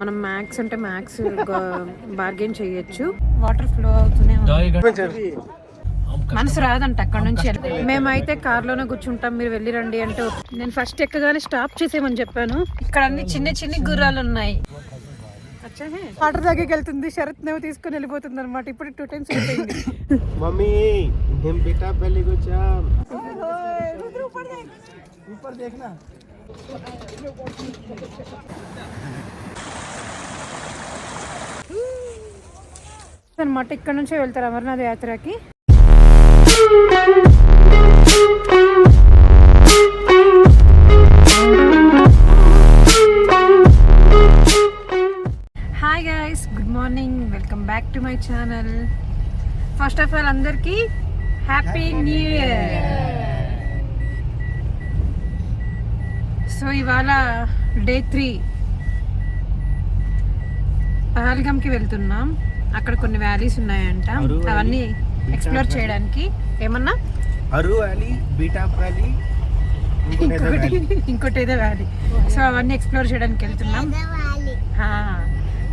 మనం మ్యాక్స్ అంటే max bargain చేయొచ్చు. వాటర్ ఫ్లో అవుతూనే మనసు రాదంట అక్కడ నుంచి. మేమైతే కార్లోనే కూర్చుంటాం మీరు వెళ్ళి రండి అంటే నేను ఫస్ట్ ఎక్కగానే స్టాప్ చేసేమని చెప్పాను. ఇక్కడ అన్ని చిన్న చిన్న గుర్రాలు ఉన్నాయి. వాటర్ దగ్గరికి వెళ్తుంది శరత్ నేవ తీసుకుని వెళ్ళిపోతుంది అనమాట ఇప్పుడు టూ టైమ్స్ మమ్మీ అనమాట ఇక్కడ నుంచే వెళ్తారు అమర్నాథ్ యాత్రకి. Hi guys good morning welcome back to my channel first of all అందరికీ హ్యాపీ న్యూ ఇయర్ సో ఇవాళ డే త్రీ పహల్గామ్కి వెళ్తున్నాం. అక్కడ కొన్ని వ్యాలీస్ ఉన్నాయంట. అవన్నీ ఎక్స్ప్లోర్ చేయడానికి. ఏమన్నా? అరు వ్యాలీ బీటా వ్యాలీ ఇంకోటి ఇంకోటి ఏదో వ్యాలీ. సో అవన్నీ ఎక్స్ప్లోర్ చేయడానికి వెళ్తున్నాం.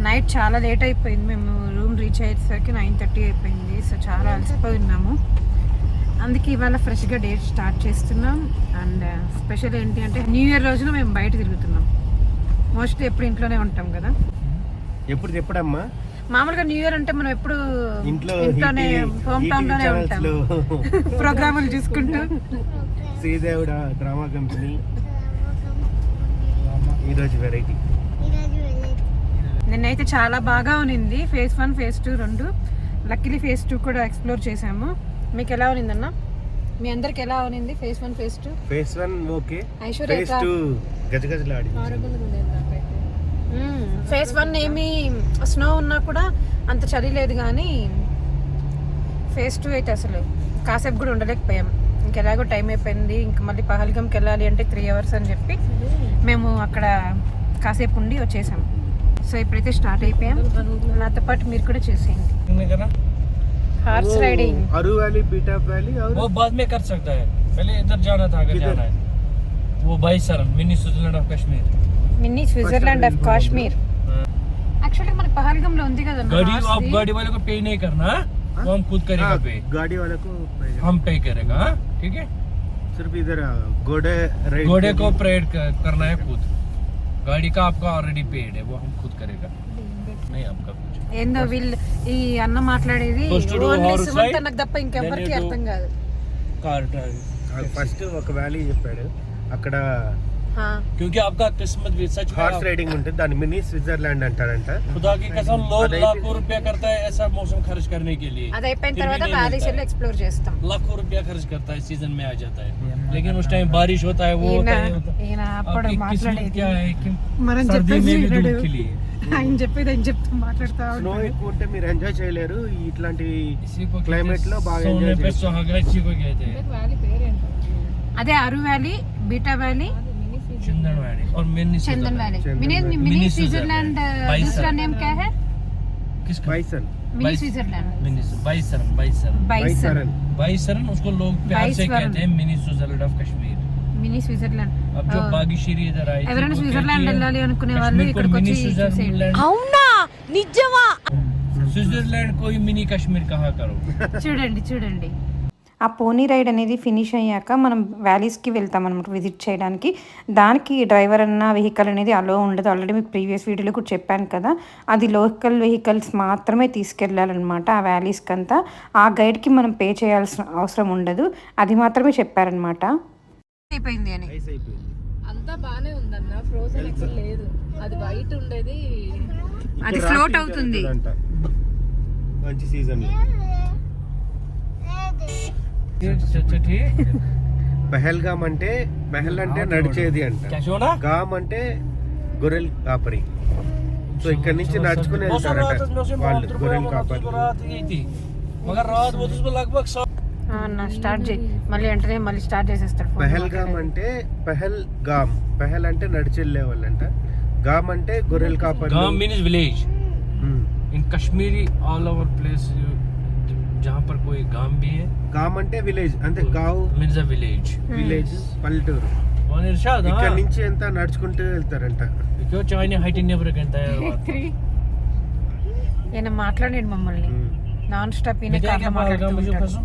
నైట్ చాలా లేట్ అయిపోయింది. మేము రూమ్ రీచ్ అయ్యేసరికి నైన్ థర్టీ అయిపోయింది. సో చాలా అలసిపోయి ఉన్నాము. అందుకే ఇవాళ ఫ్రెష్గా డేట్ స్టార్ట్ చేస్తున్నాం. అండ్ స్పెషల్ ఏంటి అంటే న్యూ ఇయర్ రోజున మేము బయట తిరుగుతున్నాం. మోస్ట్లీ ఎప్పుడు ఇంట్లోనే ఉంటాం కదా. ఎప్పుడు ఎప్పుడమ్మా? మామూలుగా న్యూ ఇయర్ అంటే మనం ఎప్పుడు ఇంట్లో ఇంట్లోనే హోమ్ టౌన్లోనే ఉంటాం. ప్రోగ్రాములు చూసుకుంటూ. శ్రీదేవుడ డ్రామా కంపెనీ. ఈరోజు వెరైటీ. నిన్నైతే చాలా బాగా ఉన్నింది. ఫేజ్ వన్ ఫేజ్ టూ రెండు. లక్కీలీ ఫేజ్ టూ కూడా ఎక్స్ప్లోర్ చేసాము మీకు ఎలా ఉన్నిందన్న? మీ అందరికి ఎలా ఉన్నింది? Phase one phase two phase one okay Aishwarya phase two గజగజలాడి phase one ఏమి స్నో ఉన్నా కూడా అంత చలి లేదు కానీ ఫేజ్ టూ అయితే అసలు కాసేపు కూడా ఉండలేకపోయాం. ఇంకెలాగో టైం అయిపోయింది. ఇంక మళ్ళీ పహల్గంకి వెళ్ళాలి అంటే త్రీ అవర్స్ అని చెప్పి మేము అక్కడ కాసేపు ఉండి వచ్చేసాం. సో ఇప్పుడైతే స్టార్ట్ అయిపోయాం. నాతో పాటు మీరు కూడా చేసేయండి. Horse riding Aru valley Betaab valley और वो बाद में कर सकता है पहले इधर जाना था अगर किधर? जाना है वो Baisaran mini Switzerland of Kashmir mini Switzerland of Kashmir actually మన పహల్గంలో ఉంది కదా गाड़ी आप गाड़ी वाले को पे नहीं करना हाँ? वो हम खुद करेगा हाँ, पे गाड़ी वाले को पड़ेगा। हम पे करेगा हाँ? ठीक है सिर्फ इधर आ, घोड़े राइड घोड़े के को लिए- परेड करना है खुद गाड़ी का आपका ऑलरेडी पेड है वो हम खुद करेगा नहीं आपका कुछ ఏందో వీళ్ళు ఈ అన్న మాట్లాడేది First to do only horse Sumanth ride, అన్నకు తప్ప ఇంకెవ్వరికి then you do- అర్థం కాదు कार ड्राइव ఆ, ఫస్ట్ ఒక వ్యాలీ చెప్పాడు అక్కడ హా. क्योंकि आपका किस्मत भी सच में హార్స్ आप- రైడింగ్ ఉంటుంది దాన్ని మినీ స్విట్జర్లాండ్ అంటారంట खुदा की कसम लोग अरे- लाखों रुपया करता है ऐसा मौसम खर्च करने के लिए అది అయిపోయిన फिर भी తర్వాత नहीं వ్యాలీస్ मिलता వెళ్ళి है। ఎక్స్ప్లోర్ చేస్తాం लाखों रुपया खर्च करता है सीजन में आ जाता है लेकिन उस टाइम बारिश होता है वो ఈయన होता है होता है। ఈయన అప్పుడు आपकी किस्मत మాట్లాడేది क्या है कि మనం सर्दी చెప్పేది में भी వినడు. धूप खिली है ఆయన చెప్పేది ఆయన చెప్తూ మాట్లాడుతూ స్నో ఉంటాడు. ఎక్కువ ఉంటే మీరు ఎంజాయ్ చేయలేరు ఇట్లాంటి इसी को Climate लो बाग सोने enjoy पे చేయొచ్చు. सुहागा इसी को कहते हैं అదే Aru valley Betaab valley Chandan valley और mini Chandan valley Chandan mini valley. Mini mini Switzerland बाईस दूसरा साल। नेम क्या है किसका బైసన్ मिनी बाईस- स्विट्जरलैंड मिनी बाईसरन बाईसरन बाईसन బైసరన్ बाईसरन उसको लोग प्यार से बाईसरन। कहते हैं mini Switzerland of Kashmir mini Switzerland ఎవరైనా స్విట్జర్లాండ్ వెళ్ళాలి అనుకునే వాళ్ళు అవునా నిజమా చూడండి చూడండి. ఆ పోనీ రైడ్ అనేది ఫినిష్ అయ్యాక మనం వ్యాలీస్కి వెళ్తాం అనమాట విజిట్ చేయడానికి. దానికి డ్రైవర్ అన్న వెహికల్ అనేది అలో ఉండదు. ఆల్రెడీ మీకు ప్రీవియస్ వీడియోలో కూడా చెప్పాను కదా. అది లోకల్ వెహికల్స్ మాత్రమే తీసుకెళ్ళాలన్నమాట ఆ వ్యాలీస్కి అంతా ఆ గైడ్కి మనం పే చేయాల్సిన అవసరం ఉండదు. అది మాత్రమే చెప్పారనమాట అయిపోయింది అని. అంతా బానే ఉందన్న ఫ్రోజన్ ఎక్కడ లేదు. అది వైట్ ఉండేది. అది ఫ్లోట్ అవుతుంది. మంచి సీజన్ పెహల్గామ్ అంటే పెహల్ అంటే నడిచేది అంట. గామ్ అంటే గొర్రెల్ కాపరి. సో ఇక్కడ నుంచి నడుచుకుని వెళ్తారంట వాళ్ళు గొర్రెల్ కాపరి. मगर रात वो तो उसमें लगभग सौ అన్న స్టార్ట్ చేయి మళ్ళీ వెంటనే మళ్ళీ స్టార్ట్ చేసేస్తాడు phone పెహల్గామ్ మాట్లాడేది. అంటే పెహల్ గామ్ పెహల్ అంటే నడిచెళ్ళే వాళ్ళంట గామ్ అంటే గొర్రెల్ కాపరి गांव means village in Kashmiri all over place जहाँ पर कोई गांव भी है గామ్ అంటే విలేజ్ అంటే గావ్ मीन्स अ विलेज విలేజ్ పల్లెటూరు Van Irshad, ఇక్కడ ha? నుంచి ఎంత నడుచుకుంటూ వెళ్తారంట Kyo chayne height in never kan tayar huwa. ఈయన మాట్లాడండి మమ్మల్ని ఉమ్. నాన్ స్టాప్ ఈయన Bete కార్లో ke మాట్లాడుతూ pahal ఉంటాడు. kasum.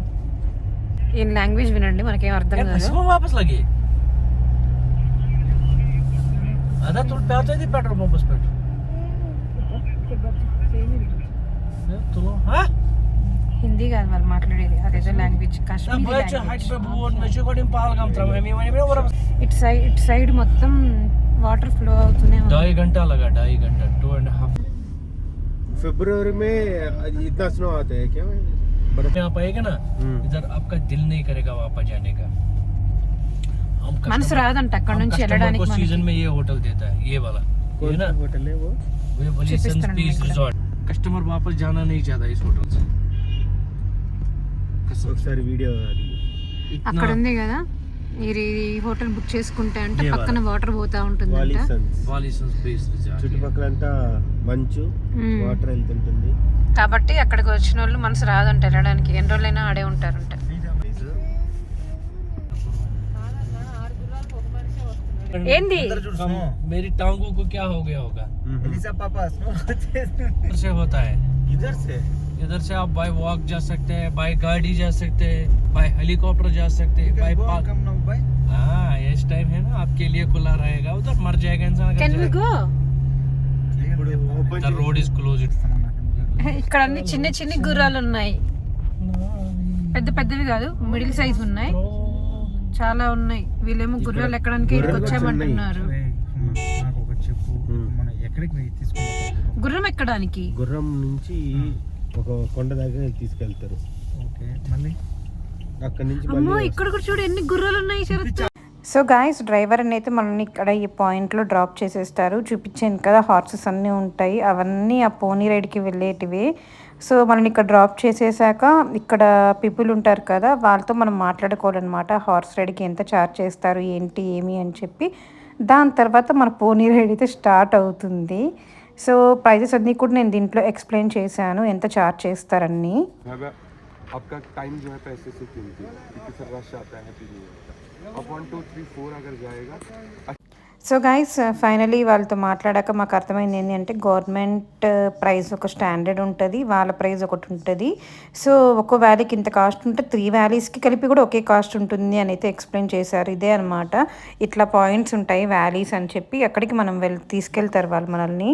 ఈయన లాంగ్వేజ్ వినండి మనకేం అర్థం Yaar, కాదు इसको वापस लगे. आधा तुम पे आते थे पेट्रोल पंप पे. तुलो हाँ హిందీ కాదు వాళ్ళు మాట్లాడేది అదేదో లాంగ్వేజ్ ना కాశ్మీరీ बच्चे हाइट లాంగ్వేజ్ पे बोर्ड में चोकड़ी पाल काम था मैं मैंने मेरा और ఇటు సైడ్ ఇటు సైడ్ మొత్తం వాటర్ ఫ్లో అవుతూనే ఉంది ढाई घंटा लगा ढाई घंटा टू एंड हाफ फरवरी में इतना स्नो आता है क्या बर्फ यहाँ पे आएगा ना हम्म। इधर आपका दिल नहीं करेगा वापस जाने का हम మనసు customer- రాదంట అక్కడ हम నుంచి customer వెళ్ళడానికి को మనకి. सीजन में ये होटल देता है ये वाला ये कौन ना सा होटल है वो वे वाली चिपिस्तान सन में पीस ఇక్కడ. रिजॉर्ट कस्टमर वापस जाना नहीं चाहता इस होटल से ఒకసారి వీడియో అది అక్కడ इतना ఉంది కదా మీరు ఈ హోటల్ బుక్ చేసుకుంటే అంటే ఏ పక్కన వాటర్ పోతా ఉంటుందంట వాలీ సన్స్ वाली सन पीस रिजॉर्ट చుట్టుపక్కలంతా మంచు మ్మ్. వాటర్ వెళ్తుంటుంది కాబట్టి అక్కడికి వచ్చిన వాళ్ళు మనసు రాదంట వెళ్ళడానికి ఎన్ని రోజులైనా ఆడే ఉంటారంట ఏంది मेरी टांगों को क्या हो गया होगा इधर से होता है इधर से इधर से आप बाय वॉक जा सकते हैं बाय गाड़ी जा सकते हैं बाय हेलीकॉप्टर जा सकते हैं बाय हाँ इस टाइम है ना आपके लिए खुला रहेगा उधर मर जाएगा इंसान The road is closed. ఇక్కడ అన్ని చిన్న చిన్న గుర్రాలు ఉన్నాయి. పెద్ద పెద్దవి కాదు మిడిల్ సైజ్ ఉన్నాయి. చాలా ఉన్నాయి. వీళ్ళేమో గుర్రాలు ఎక్కడానికి ఇక్కడికి వచ్చామంటున్నారు. నాకు ఒకటి చెప్పు. మ్మ్. మనం ఎక్కడికి తీసుకుంటాం? గుర్రం ఎక్కడానికి? గుర్రం నుంచి ఒక కొండ దగ్గర తీసుకెళ్తారు. ఓకే మళ్ళీ? అక్కడ నుంచి అమ్మో ఇక్కడ కూడా చూడు ఎన్ని గుర్రాలు ఉన్నాయి శరత్. సో గాయస్ డ్రైవర్ అని అయితే మనల్ని ఇక్కడ ఈ పాయింట్లో డ్రాప్ చేసేస్తారు చూపించాను కదా హార్సెస్ అన్నీ ఉంటాయి అవన్నీ ఆ పోనీ రైడ్కి వెళ్ళేటివి సో మనల్ని ఇక్కడ డ్రాప్ చేసేసాక ఇక్కడ పీపుల్ ఉంటారు కదా వాళ్ళతో మనం మాట్లాడుకోవాలన్నమాట హార్స్ రైడ్కి ఎంత ఛార్జ్ చేస్తారు ఏంటి ఏమి అని చెప్పి దాని తర్వాత మన పోనీ రైడ్ అయితే స్టార్ట్ అవుతుంది సో ప్రైజెస్ అన్నీ కూడా నేను దీంట్లో ఎక్స్ప్లెయిన్ చేశాను ఎంత ఛార్జ్ చేస్తారని अगर आपका टाइम जो है पैसे से कीमती है क्योंकि फिर रश आता है वन टू थ्री फोर अगर जाएगा సో గైస్ ఫైనలీ వాళ్ళతో మాట్లాడాక మాకు అర్థమైంది ఏంటంటే గవర్నమెంట్ uh, ప్రైస్ ఒక స్టాండర్డ్ ఉంటుంది వాళ్ళ ప్రైస్ ఒకటి ఉంటుంది. సో ఒక్కో వ్యాలీకి ఇంత కాస్ట్ ఉంటే త్రీ వ్యాలీస్కి కలిపి కూడా ఒకే కాస్ట్ ఉంటుంది అని అయితే ఎక్స్ప్లెయిన్ చేశారు. ఇదే అనమాట ఇట్లా పాయింట్స్ ఉంటాయి వ్యాలీస్ అని చెప్పి అక్కడికి మనం వెళ్ళి తీసుకెళ్తారు వాళ్ళు మనల్ని?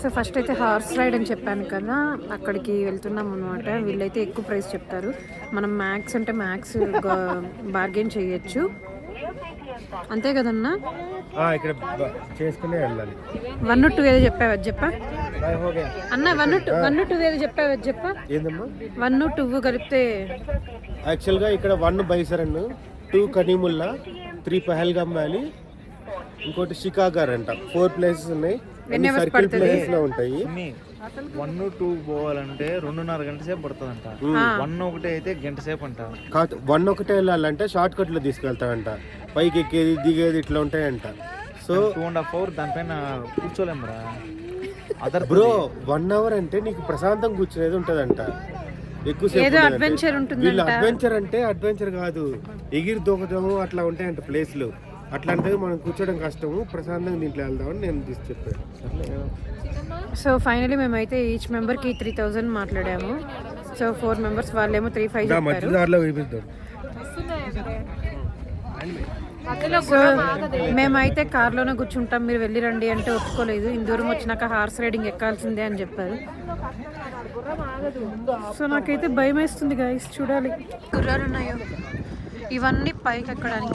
సో ఫస్ట్ అయితే హార్స్ రైడ్ అని చెప్పాను కదా అక్కడికి వెళ్తున్నాం అనమాట వీళ్ళైతే ఎక్కువ ప్రైస్ చెప్తారు. మనం మ్యాక్స్ అంటే మ్యాక్స్ బార్గెన్ చేయొచ్చు. అంతే కదన్నా? ఆ, ఇక్కడ చేసుకునే వెళ్ళాలి. వన్ టూ ఏదో చెప్పావు చెప్పా. అన్న వన్ టూ వన్ టూ ఏదో చెప్పావు చెప్పా? ఏందమ్మా? వన్ టూ కలిపితే యాక్చువల్గా ఇక్కడ one Baisaran two Kanimulla three Pahalgam valley ఇంకోటి షికాగర్ అంట. ఫోర్ ప్లేసెస్ ఉన్నాయి. సర్కిల్? ప్లేసెస్లో ఉంటాయి. వన్ టూ పోవాలంటే రెండున్నర గంట సేపు పడుతుందంట. వన్ ఒకటి అయితే గంట సేపు అంట. కాదు వన్ ఒకటే వెళ్ళాలంటే షార్ట్ కట్లో తీసుకెళ్తాడంట. పైకి ఎక్కేది దిగేది ఇట్లా ఉంటాయంట. So two and half hour దానిపైన కూర్చోలేమురా అదర్ బ్రో వన్ అవర్ అంటే నీకు ప్రశాంతం కూర్చునేది ఉంటదంట. ఎక్కువసేపు. వీళ్ళు అడ్వెంచర్ అంటే అడ్వెంచర్ కాదు. ఎగిరి దూకడము అట్లా ఉంటాయంట ప్లేస్లు. అట్లాంటివి మనం కూర్చోవడం కష్టము ప్రశాంతంగా దీంట్లో వెళ్దామని నేను తీసి చెప్పాను. సో ఫైనలీ మేమైతే ఈచ్ మెంబర్కి త్రీ థౌజండ్ మాట్లాడాము. సో ఫోర్ మెంబర్స్ వాళ్ళేమో త్రీ ఫైవ్ దా, చెప్పారు. మధ్య దారిలో వేపిద్దాం సో మేమైతే కార్లోనే కూర్చుంటాం మీరు వెళ్ళి రండి అంటే ఒప్పుకోలేదు. ఇంత దూరం వచ్చినాక హార్స్ రైడింగ్ ఎక్కాల్సిందే అని చెప్పారు. సో నాకైతే భయం వేస్తుంది గాయస్ చూడాలి. గుర్రాలు ఉన్నాయో ఇవన్నీ పైకి ఎక్కడానికి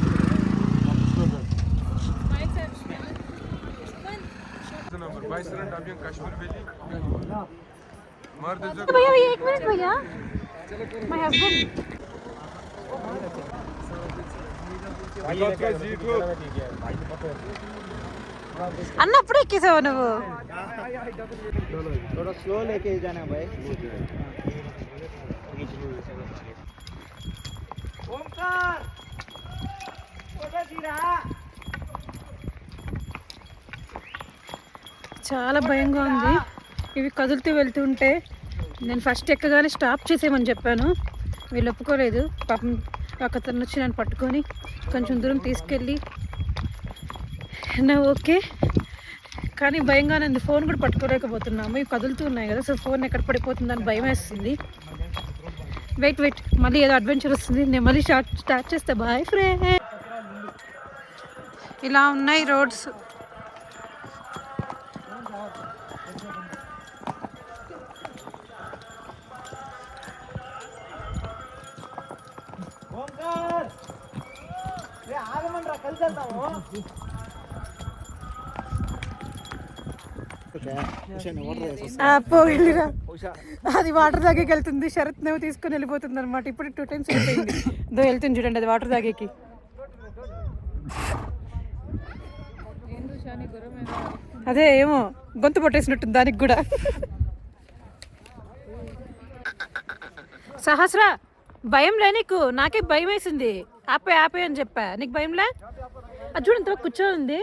भैया भैया एक मिनट भैया माय हस्बैंड అన్నప్పుడు ఎక్కేసావు నువ్వు थोड़ा स्लो लेके जाना भाई చాలా భయంగా ఉంది. ఇవి కదులుతూ వెళ్తుంటే నేను ఫస్ట్ ఎక్కగానే స్టాప్ చేసేయమని చెప్పాను. వీళ్ళు ఒప్పుకోలేదు. పాపం ఒకతను వచ్చి నన్ను పట్టుకొని కొంచెం దూరం తీసుకెళ్ళి నా ఓకే. కానీ భయంగా నేను ఫోన్ కూడా పట్టుకోలేకపోతున్నాము. ఇవి కదులుతూ ఉన్నాయి కదా సో ఫోన్ ఎక్కడ పడిపోతుందని భయం వేస్తుంది. వెయిట్ వెయిట్ మళ్ళీ ఏదో అడ్వెంచర్ వస్తుంది. నేను మళ్ళీ స్టార్ట్ స్టార్ట్ చేస్తే. బాయ్ ఫ్రెండ్ ఇలా ఉన్నాయి రోడ్స్ అది వాటర్ దాగేకి వెళ్తుంది. శరత్ నువ్వు తీసుకొని వెళ్ళిపోతుంది అనమాట ఇప్పుడు టూ టైమ్స్ వెళ్ళిపోయింది దో వెళ్తుంది చూడండి అది వాటర్ దాగేకి అదే ఏమో గొంతు పట్టేసినట్టుంది దానికి కూడా. సహస్ర భయం లే నీకు. నాకే భయం వేసింది ఆపే ఆపే అని చెప్పా. నీకు భయంలే? అది చూడు ఇంత కూర్చొని ఉంది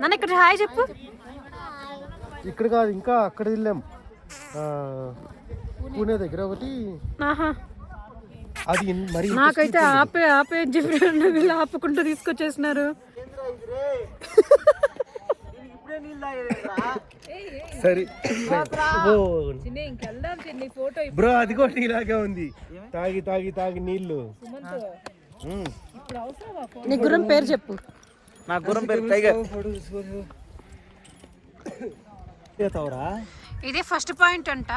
నన్ను ఇక్కడ హాయ్ చెప్పు. ఇక్కడ కాదు ఇంకా అక్కడ వెళ్ళాం పూణే దగ్గర ఒకటి. ఆహా. అది మరి నాకైతే ఆపే ఆపే అని చెప్పి వీళ్ళు ఆపుకుంటూ తీసుకొచ్చేసినారు. సరే బ్రో అది కూడా నీలాగే ఉంది తాగి తాగి తాగి నీళ్ళు ఉమ్. నీ గురం పేరు చెప్పు నా గురం పేరు టైగర్ తవరా ఇదే ఫస్ట్ పాయింట్ అంట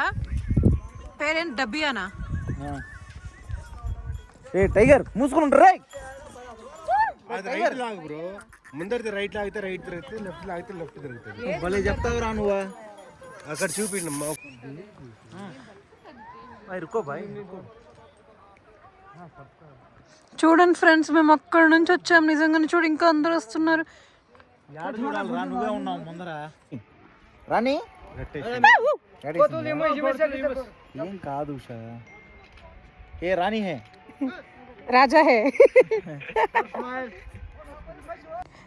పేరేంటి డబ్బియానా ఏ టైగర్ మూసుకుని ఉంటారా అది రైట్ లాగు బ్రో ముందరిది రైట్ లాగితే రైట్ తిరుగుతుంది లెఫ్ట్ లాగితే లెఫ్ట్ తిరుగుతుంది భలే చెప్తావురా నువ్వు అక్కడ చూపిండు మా ఇరుకో బాయ్ చూడండి ఫ్రెండ్స్ మేము అక్కడ నుంచి వచ్చాము నిజంగానే చూడు ఇంకా అందరూ వస్తున్నారు రాని ఏం కాదు ఉషా ఏ Rani hey Raja hey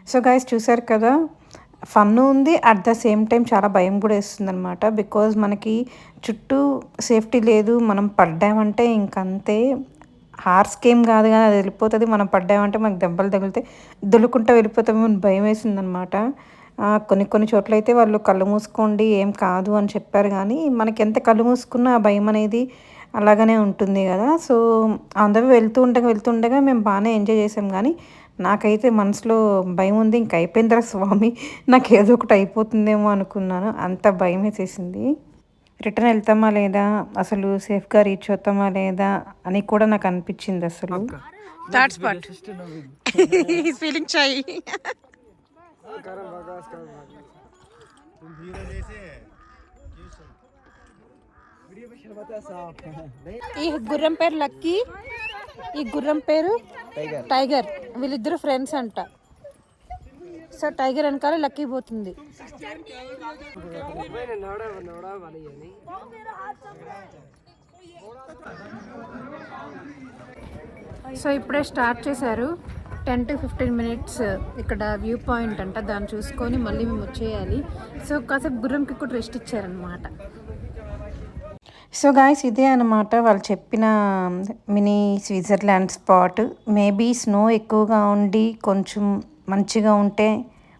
so guys చూసారు కదా? ఫన్ ఉంది అట్ ద సేమ్ టైం చాలా భయం కూడా వేస్తుంది అనమాట బికాజ్ మనకి చుట్టూ సేఫ్టీ లేదు మనం పడ్డామంటే ఇంకంతే. హార్స్ గేమ్ కాదు కానీ అది వెళ్ళిపోతుంది మనం పడ్డామంటే మనకు దెబ్బలు తగిలితే దులుకుంటూ వెళ్ళిపోతామేమో భయం వేసిందనమాట కొన్ని కొన్ని చోట్ల అయితే వాళ్ళు కళ్ళు మూసుకోండి ఏం కాదు అని చెప్పారు కానీ మనకి ఎంత కళ్ళు మూసుకున్నా ఆ భయం అనేది అలాగనే ఉంటుంది కదా. సో అందరూ వెళ్తూ ఉండగా వెళ్తుండగా మేము బాగానే ఎంజాయ్ చేసాం కానీ నాకైతే మనసులో భయం ఉంది. ఇంక అయిపోయిందిరా స్వామి. నాకు ఏదో ఒకటి అయిపోతుందేమో అనుకున్నాను. అంత భయం వేసేసింది. రిటర్న్ వెళ్తామా లేదా? అసలు సేఫ్గా రీచ్ అవుతామా లేదా అని కూడా నాకు అనిపించింది అసలు. థర్డ్ స్పాట్ ఫీలింగ్ చాయ్ ఈ గుర్రం పేరు లక్కీ. ఈ గుర్రం పేరు టైగర్. వీళ్ళిద్దరు ఫ్రెండ్స్ అంట. సో టైగర్ వెనకాల లక్కీ పోతుంది. సో ఇప్పుడే స్టార్ట్ చేశారు. టెన్ టు ఫిఫ్టీన్ మినిట్స్ ఇక్కడ వ్యూ పాయింట్ అంట. దాన్ని చూసుకొని మళ్ళీ మేము వచ్చేయాలి. సో కాసేపు గుర్రంకి కూడా రెస్ట్ ఇచ్చారనమాట సో గాయస్ ఇదే అనమాట వాళ్ళు చెప్పిన mini Switzerland spot maybe snow ఎక్కువగా ఉండి కొంచెం మంచిగా ఉంటే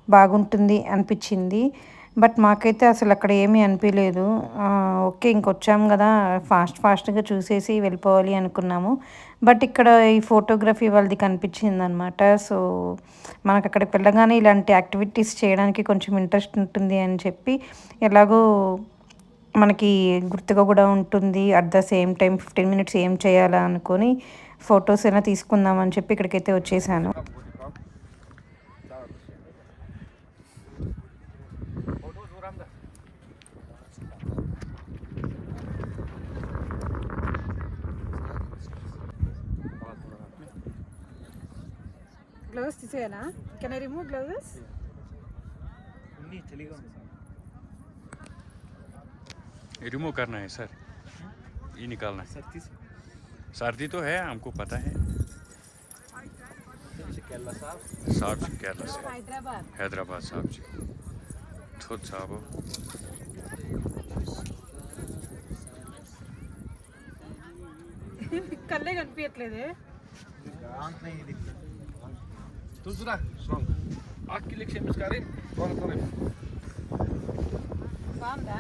బాగుంటుంది అనిపించింది. బట్ మాకైతే అసలు అక్కడ ఏమీ అనిపించలేదు. ఓకే ఇంకొచ్చాము కదా ఫాస్ట్ ఫాస్ట్గా చూసేసి వెళ్ళిపోవాలి అనుకున్నాము. బట్ ఇక్కడ ఈ ఫోటోగ్రఫీ వాళ్ళది కనిపించింది అనమాట సో మనకు అక్కడికి వెళ్ళగానే ఇలాంటి యాక్టివిటీస్ చేయడానికి కొంచెం ఇంట్రెస్ట్ ఉంటుంది అని చెప్పి ఎలాగో మనకి గుర్తుగా కూడా ఉంటుంది. At the same time fifteen minutes ఏం చేయాలా అనుకొని ఫొటోస్ అయినా తీసుకుందామని చెప్పి ఇక్కడికైతే వచ్చేసాను. గ్లౌస్ తీసేయాలా? కెన్ ఐ రిమూవ్ గ్లౌజెస్ ఉన్ని చలిగా ఉంది रिमूव करना है सर ये निकालना है సార్ తీసి सर्दी तो है हमको पता है साहब जी केरला से హైదరాబాద్ हैदराबाद साहब जी खुद साहब हो। కళ్ళే కనిపించట్లేదే దాంట్లో ఇది दूसरा स्ट्रॉन्ग आग की लिख मिसकारी थोड़ा थोड़ा బాగుందా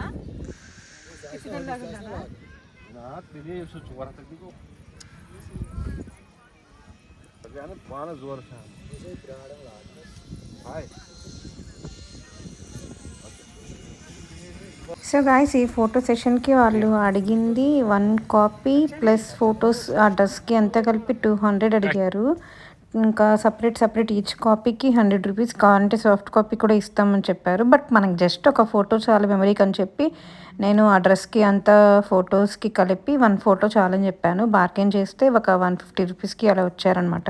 సో గాయస్ ఈ ఫోటో సెషన్కి వాళ్ళు అడిగింది వన్ కాపీ ప్లస్ ఫొటోస్ ఆ డ్రెస్కి అంతా కలిపి టూ హండ్రెడ్ అడిగారు. ఇంకా సపరేట్ సపరేట్ ఈచ్ కాపీకి హండ్రెడ్ రూపీస్ కావాలంటే సాఫ్ట్ కాపీ కూడా ఇస్తామని చెప్పారు. బట్ మనకు జస్ట్ ఒక ఫోటో చాలు మెమరీకి అని చెప్పి నేను ఆ డ్రెస్కి అంతా ఫొటోస్కి కలిపి వన్ ఫోటో చాలని చెప్పాను. బార్గెన్ చేస్తే ఒక వన్ ఫిఫ్టీ రూపీస్కి అలా వచ్చారనమాట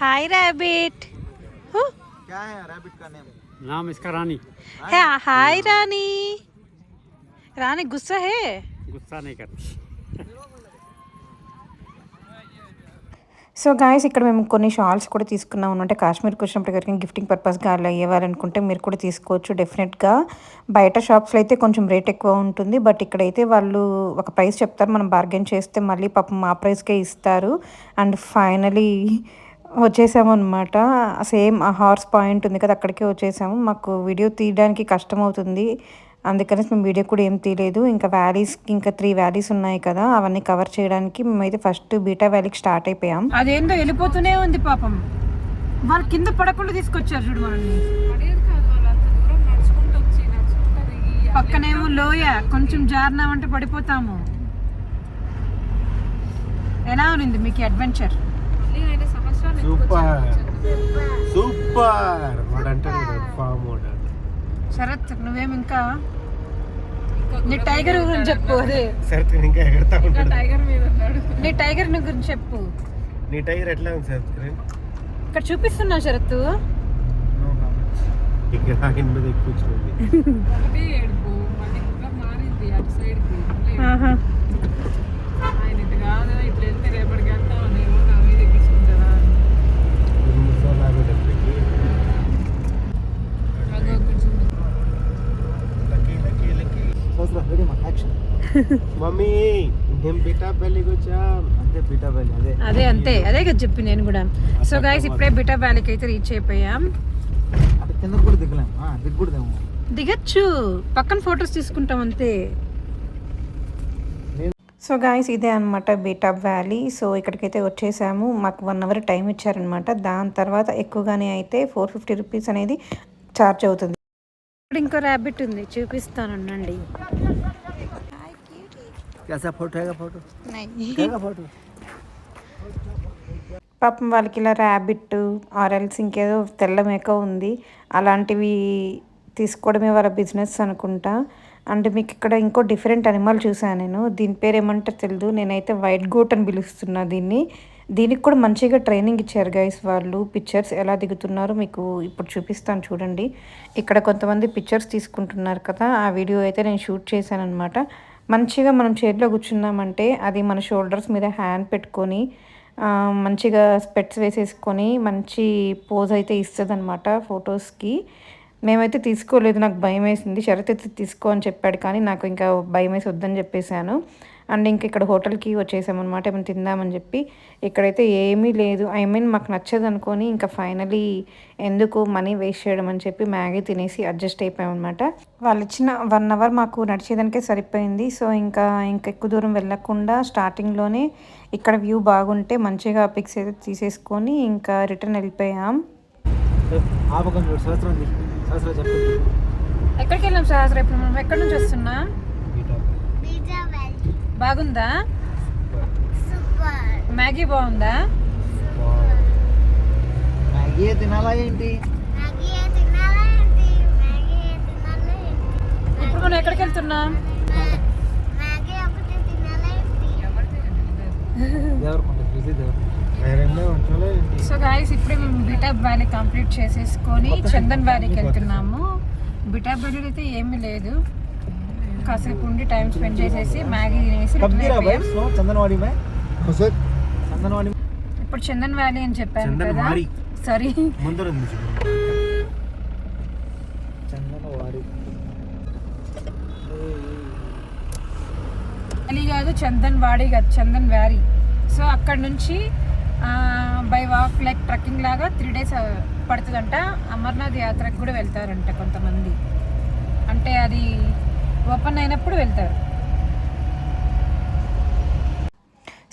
హాయ్ రాబిట్ नेम नाम इसका रानी హాయ్ రాణి రాణి గుస్సా హే गुस्सा नहीं करती సో గాయస్ ఇక్కడ మేము కొన్ని షాల్స్ కూడా తీసుకున్నాం అనమాట కాశ్మీర్కి వచ్చినప్పుడు ఎవరికైనా గిఫ్టింగ్ పర్పస్గా అలా ఇవ్వాలనుకుంటే మీరు కూడా తీసుకోవచ్చు డెఫినెట్గా బయట షాప్స్లో అయితే కొంచెం రేట్ ఎక్కువ ఉంటుంది బట్ ఇక్కడైతే వాళ్ళు ఒక ప్రైస్ చెప్తారు మనం బార్గెన్ చేస్తే మళ్ళీ పాపం ఆ ప్రైస్కే ఇస్తారు అండ్ ఫైనలీ వచ్చేసాము అనమాట సేమ్ ఆ హార్స్ పాయింట్ ఉంది కదా అక్కడికే వచ్చేసాము. మాకు వీడియో తీయడానికి కష్టం అవుతుంది అందుకని మేము వీడియో కూడా ఏం తీయలేదు. ఇంకా వ్యాలీస్కి ఇంకా త్రీ వ్యాలీస్ ఉన్నాయి కదా అవన్నీ కవర్ చేయడానికి మేమైతే ఫస్ట్ బీటా వ్యాలీకి స్టార్ట్ అయిపోయాం. అదేందో వెళ్ళిపోతూనే ఉంది పాపం. వాళ్ళు కింద పడకుండా తీసుకొచ్చారు చూడు మనల్ని. పక్కనేమో లోయ. కొంచెం జారినామంటే పడిపోతాము. ఎలా ఉంది మీకు అడ్వెంచర్? సూపర్. సూపర్. వాడు అంటాడు ఫామ్ శరత్ నువ్వేం ఇంకా? నీ టైగర్ గురించి చెప్పు అదే. సరే ఇంకా ఎగడతా ఉంటాడు. టైగర్ మీద ఉన్నాడు. నీ టైగర్ని గురించి చెప్పు. నీ టైర్ ఎట్లా ఉంది సార్ ఇక్కడ చూపిస్తున్నా శరత్. ఇక్కడ ఆయన మీద ఎక్కువ వచ్చింది ఒకటి ఏడుపు. మళ్ళీ ఇంకా మారింది అటు సైడ్కి. మళ్ళీ ఆహా. ఆయన ఇటు కాదు ఇట్లా వెళ్తే రేపటికి వెళ్తామనేమో నా మీద ఎక్కించుకుంటారా రెండు మూడు సార్లు ఆగాడు అక్కడికి. అదో కొంచెం లక్కీ లక్కీ లక్కీ సోసరా రెడీ మా యాక్షన్ మమ్మీ మేము బిటా పెళ్ళికి వచ్చాం? అంతే అదే. అదే అంతే అదే కదా చెప్పి నేను కూడా. సో గైస్ ఇప్పుడే బిటా వ్యాలీకి అయితే రీచ్ అయిపోయాం. అటు కింద కూడా దిగలేం. దిగకూడదేమో. దిగచ్చు. పక్కన ఫొటోస్ తీసుకుంటాం అంతే. సో గాయస్ ఇదే అనమాట బీటా వ్యాలీ సో ఇక్కడికైతే వచ్చేసాము. మాకు వన్ అవర్ టైం ఇచ్చారనమాట దాని తర్వాత ఎక్కువగానే అయితే ఫోర్ ఫిఫ్టీ రూపీస్ అనేది ఛార్జ్ అవుతుంది. ఇక్కడ ఇంకో ర్యాబిట్ ఉంది చూపిస్తాను అండి పాపం వాళ్ళకి ఇలా ర్యాబిట్ ఆర్ఎల్స్ ఇంకేదో తెల్ల మేక ఉంది. అలాంటివి తీసుకోవడమే వాళ్ళ బిజినెస్ అనుకుంటా. అంటే మీకు ఇక్కడ ఇంకో డిఫరెంట్ అనిమల్ చూసాను నేను. దీని పేరు ఏమంటారు తెలియదు నేనైతే వైట్ గోట్ అని పిలుస్తున్నా దీన్ని. దీనికి కూడా మంచిగా ట్రైనింగ్ ఇచ్చారు గైస్ వాళ్ళు పిక్చర్స్ ఎలా దిగుతున్నారో మీకు ఇప్పుడు చూపిస్తాను చూడండి. ఇక్కడ కొంతమంది పిక్చర్స్ తీసుకుంటున్నారు కదా. ఆ వీడియో అయితే నేను షూట్ చేశాను అనమాట మంచిగా మనం చైర్లో కూర్చున్నామంటే అది మన షోల్డర్స్ మీద హ్యాండ్ పెట్టుకొని మంచిగా స్పెట్స్ వేసేసుకొని మంచి పోజ్ అయితే ఇస్తుంది అనమాట ఫొటోస్కి మేమైతే తీసుకోలేదు నాకు భయం వేసింది శరత్ అయితే తీసుకో అని చెప్పాడు కానీ నాకు ఇంకా భయం వేసి వద్దని చెప్పేశాను. అండ్ ఇంక ఇక్కడ హోటల్కి వచ్చేసామన్నమాట ఏమైనా తిందామని చెప్పి. ఇక్కడైతే ఏమీ లేదు. ఐ మీన్ మాకు నచ్చదు అనుకొని ఇంకా ఫైనలీ ఎందుకు మనీ వేస్ట్ చేయడం అని చెప్పి మ్యాగీ తినేసి అడ్జస్ట్ అయిపోయామన్నమాట. వాళ్ళు ఇచ్చిన వన్ అవర్ మాకు నడిచేదానికే సరిపోయింది. సో ఇంకా ఇంకా ఎక్కువ దూరం వెళ్ళకుండా స్టార్టింగ్లోనే ఇక్కడ వ్యూ బాగుంటే మంచిగా పిక్స్ అయితే తీసేసుకొని ఇంకా రిటర్న్ వెళ్ళిపోయాం. ఎక్కడికి వెళ్ళాం సహస్ర ఇప్పుడు మనం ఎక్కడి నుంచి వస్తున్నాం? బాగుందా? మ్యాగీ బాగుందా? మ్యాగీ తినాలా ఏంటి? ఇప్పుడు మనం ఎక్కడికి వెళ్తున్నాం? సో గాయస్ ఇప్పుడే మేము బిటాబ్ వ్యాలీ కంప్లీట్ చేసేసుకొని చందన్ వ్యాలీకి వెళ్తున్నాము. బిటాబ్ వ్యాలీ అయితే ఏమీ లేదు. కాసేపు ఉండి టైం స్పెండ్ చేసేసి మ్యాగీ తినేసి. చందనవాడి చందనవాడి ఇప్పుడు చందన్ వ్యాలీ అని చెప్పాను కదా. చందన్వాడి. సారీ. చందనవాడి. వ్యాలీ కాదు చందన్ వాడి కాదు చందన్ వ్యాలీ. సో అక్కడ నుంచి బై వాక్ లైక్ ట్రక్కింగ్ లాగా త్రీ డేస్ పడుతుందంట. అమర్నాథ్ యాత్రకు కూడా వెళ్తారంట కొంతమంది. అంటే అది ఓపెన్ అయినప్పుడు వెళ్తారు.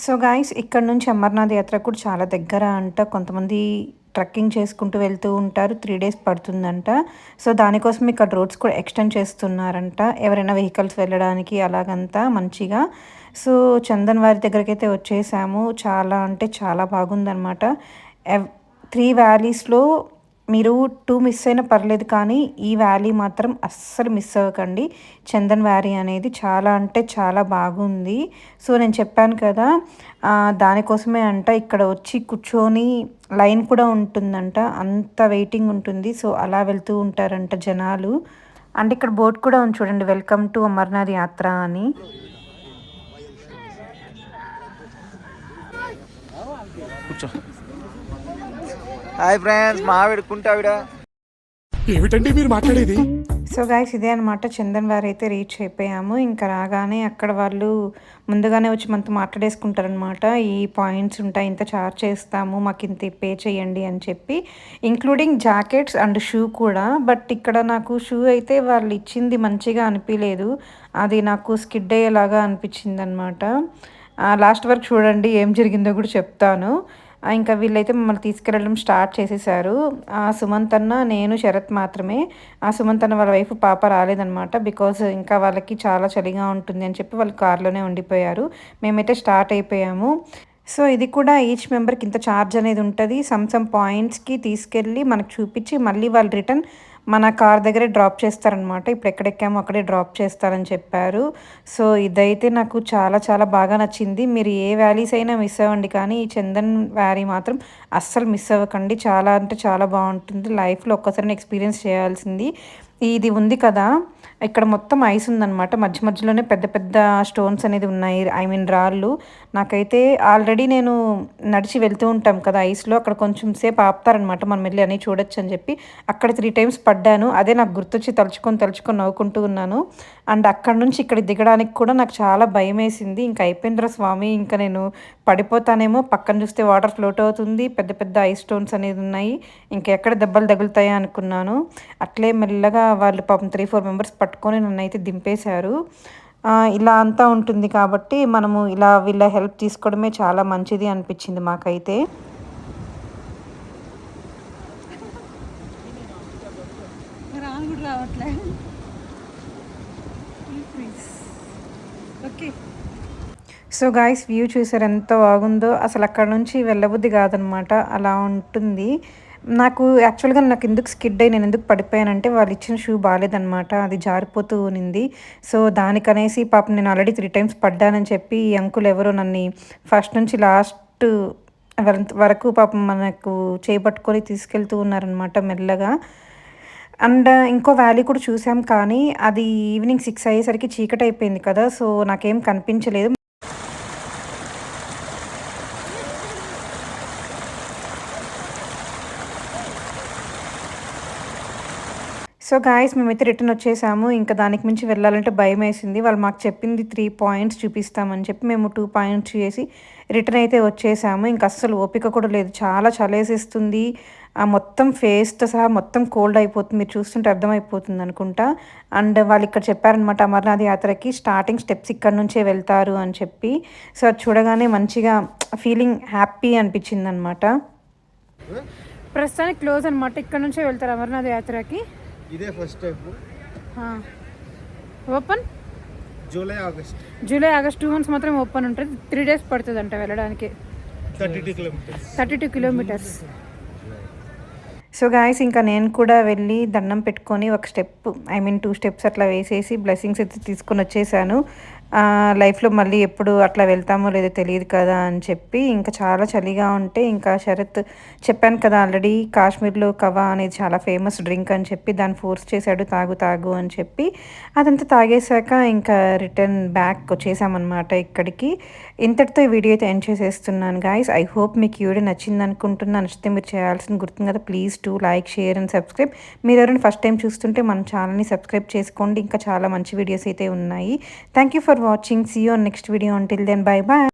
సో గాయస్ ఇక్కడ నుంచి అమర్నాథ్ యాత్ర కూడా చాలా దగ్గర అంట. కొంతమంది ట్రెక్కింగ్ చేసుకుంటూ వెళ్తూ ఉంటారు. త్రీ డేస్ పడుతుందంట. సో దానికోసం ఇక్కడ రోడ్స్ కూడా ఎక్స్టెండ్ చేస్తున్నారంట. ఎవరైనా వెహికల్స్ వెళ్ళడానికి అలాగంతా మంచిగా. సో చందన్ వారి దగ్గరికి అయితే వచ్చేసాము. చాలా అంటే చాలా బాగుందనమాట ఎవ్ త్రీ వ్యాలీస్లో మీరు టూ మిస్ అయినా పర్లేదు కానీ ఈ వ్యాలీ మాత్రం అస్సలు మిస్ అవ్వకండి. చందన్ వ్యాలీ అనేది చాలా అంటే చాలా బాగుంది. సో నేను చెప్పాను కదా దానికోసమే అంట ఇక్కడ వచ్చి కూర్చొని లైన్ కూడా ఉంటుందంట. అంత వెయిటింగ్ ఉంటుంది. సో అలా వెళ్తూ ఉంటారంట జనాలు. అంటే ఇక్కడ బోర్డు కూడా ఉంది చూడండి. వెల్కమ్ టు అమర్నాథ్ యాత్ర అని. కూర్చో. హాయ్ ఫ్రెండ్స్ మా ఆవిడ కుంటావిడ ఏమిటండి మీరు మాట్లాడేది? సో గాయస్ ఇదే అనమాట చందన్ వారి అయితే రీచ్ అయిపోయాము. ఇంకా రాగానే అక్కడ వాళ్ళు ముందుగానే వచ్చి మనతో మాట్లాడేసుకుంటారనమాట ఈ పాయింట్స్ ఉంటాయి ఇంత చార్జ్ చేస్తాము మాకు ఇంత పే చేయండి అని చెప్పి. ఇంక్లూడింగ్ జాకెట్స్ అండ్ షూ కూడా. బట్ ఇక్కడ నాకు షూ అయితే వాళ్ళు ఇచ్చింది మంచిగా అనిపించలేదు అది నాకు స్కిడ్ అయ్యేలాగా అనిపించింది అనమాట లాస్ట్ వరకు చూడండి ఏం జరిగిందో కూడా చెప్తాను. ఇంకా వీళ్ళైతే మమ్మల్ని తీసుకెళ్ళడం స్టార్ట్ చేసేసారు. ఆ సుమంత్ అన్న నేను శరత్ మాత్రమే. ఆ సుమంత్ అన్న వాళ్ళ వైఫ్ పాప రాలేదనమాట బికాజ్ ఇంకా వాళ్ళకి చాలా చలిగా ఉంటుంది అని చెప్పి వాళ్ళు కార్లోనే ఉండిపోయారు. మేమైతే స్టార్ట్ అయిపోయాము. సో ఇది కూడా ఈచ్ మెంబర్కి ఇంత ఛార్జ్ అనేది ఉంటుంది. సమ్ సమ్ పాయింట్స్కి తీసుకెళ్ళి మనకు చూపించి మళ్ళీ వాళ్ళు రిటర్న్ మన కార్ దగ్గరే డ్రాప్ చేస్తారనమాట. ఇప్పుడు ఎక్కడెక్కామో అక్కడే డ్రాప్ చేస్తారని చెప్పారు. సో ఇదైతే నాకు చాలా చాలా బాగా నచ్చింది. మీరు ఏ వ్యాలీస్ అయినా మిస్ అవ్వండి. కానీ ఈ చందన్ వ్యాలీ మాత్రం అస్సలు మిస్ అవ్వకండి. చాలా అంటే చాలా బాగుంటుంది. లైఫ్లో ఒక్కసారి ఎక్స్పీరియన్స్ చేయాల్సింది. ఇది ఉంది కదా. ఇక్కడ మొత్తం ఐస్ ఉందన్నమాట మధ్య మధ్యలోనే పెద్ద పెద్ద స్టోన్స్ అనేది ఉన్నాయి. ఐ మీన్ రాళ్ళు. నాకైతే ఆల్రెడీ నేను నడిచి వెళ్తూ ఉంటాం కదా ఐస్లో అక్కడ కొంచెం సేపు ఆపుతారనమాట మనం వెళ్ళి అని చూడొచ్చు అని చెప్పి అక్కడ త్రీ టైమ్స్ పడ్డాను. అదే నాకు గుర్తొచ్చి తలుచుకొని తలుచుకొని నవ్వుకుంటూ ఉన్నాను. అండ్ అక్కడ నుంచి ఇక్కడ దిగడానికి కూడా నాకు చాలా భయం వేసింది ఇంకా అయిపోయిందిరా స్వామి ఇంకా నేను పడిపోతానేమో. పక్కన చూస్తే వాటర్ ఫ్లోట్ అవుతుంది. పెద్ద పెద్ద ఐస్ స్టోన్స్ అనేది ఉన్నాయి. ఇంకా ఎక్కడ దెబ్బలు తగులుతాయా అనుకున్నాను. అట్లే మెల్లగా వాళ్ళు పాపం త్రీ ఫోర్ మెంబర్స్ పట్టుకొని నన్ను అయితే దింపేశారు. ఇలా అంతా ఉంటుంది కాబట్టి మనము ఇలా వీళ్ళ హెల్ప్ తీసుకోవడమే చాలా మంచిది అనిపించింది మాకైతే. ఓకే సో గాయస్ వ్యూ చూసారు ఎంత బాగుందో. అసలు అక్కడ నుంచి వెళ్ళబుద్ధి కాదనమాట. అలా ఉంటుంది. నాకు యాక్చువల్గా నాకు ఎందుకు స్కిడ్ అయ్యి నేను ఎందుకు పడిపోయానంటే వాళ్ళు ఇచ్చిన షూ బాగాలేదనమాట అది జారిపోతూ ఉనింది సో దానికనేసి పాపం నేను ఆల్రెడీ త్రీ టైమ్స్ పడ్డానని చెప్పి ఈ అంకుల్ ఎవరో నన్ను ఫస్ట్ నుంచి లాస్ట్ వరకు పాపం మనకు చేపట్టుకొని తీసుకెళ్తూ ఉన్నారనమాట మెల్లగా. అండ్ ఇంకో వ్యాలీ కూడా చూసాం కానీ అది ఈవినింగ్ సిక్స్ అయ్యేసరికి చీకటి అయిపోయింది కదా. సో నాకేం కనిపించలేదు. సో గాయస్ మేమైతే రిటర్న్ వచ్చేసాము. ఇంకా దానికి మించి వెళ్ళాలంటే భయం వేసింది. వాళ్ళు మాకు చెప్పింది త్రీ పాయింట్స్ చూపిస్తామని చెప్పి మేము టూ పాయింట్స్ చేసి రిటర్న్ అయితే వచ్చేసాము. ఇంకా అస్సలు ఓపిక కూడా లేదు. చాలా చలేసేస్తుంది. ఆ మొత్తం ఫేస్తో సహా మొత్తం కోల్డ్ అయిపోతుంది. మీరు చూస్తుంటే అర్థమైపోతుంది అనుకుంటా. అండ్ వాళ్ళు ఇక్కడ చెప్పారనమాట అమర్నాథ్ యాత్రకి స్టార్టింగ్ స్టెప్స్ ఇక్కడ నుంచే వెళ్తారు అని చెప్పి. సో అది చూడగానే మంచిగా ఫీలింగ్ హ్యాపీ అనిపించింది అనమాట ప్రస్తుతానికి క్లోజ్ అనమాట ఇక్కడ నుంచే వెళ్తారు అమర్నాథ్ యాత్రకి. ఇదే first time open? July August. July August two months మాత్రం ఓపెన్ ఉంటుంది. త్రీ డేస్ పడుతుంది అంట వెళ్ళడానికి. Thirty two kilometres thirty two kilometres so guys ఇంకా నేను కూడా వెళ్ళి దండం పెట్టుకొని ఒక step I mean two steps అట్లా వేసేసి బ్లెస్సింగ్స్ అయితే తీసుకొని వచ్చేసాను. లైఫ్లో మళ్ళీ ఎప్పుడు అట్లా వెళ్తామో లేదో తెలియదు కదా అని చెప్పి ఇంకా చాలా చలిగా ఉంటే ఇంకా శరత్ చెప్పాను కదా ఆల్రెడీ కాశ్మీర్లో కవా అనేది చాలా ఫేమస్ డ్రింక్ అని చెప్పి దాన్ని ఫోర్స్ చేశాడు తాగు తాగు అని చెప్పి అదంతా తాగేశాక ఇంకా రిటర్న్ బ్యాక్ వచ్చేసామన్నమాట ఇక్కడికి. ఇంతటితో ఈ వీడియో అయితే ఎండ్ చేసేస్తున్నాను గాయస్. ఐ హోప్ మీకు ఈ వీడియో నచ్చింది అనుకుంటున్నా. నచ్చితే మీరు చేయాల్సిన గుర్తుంది కదా please to like share and subscribe. మీరు ఎవరైనా ఫస్ట్ టైం చూస్తుంటే మన ఛానల్ని సబ్స్క్రైబ్ చేసుకోండి. ఇంకా చాలా మంచి వీడియోస్ అయితే ఉన్నాయి. Thank you for for watching. See you on next video. Until then, bye bye.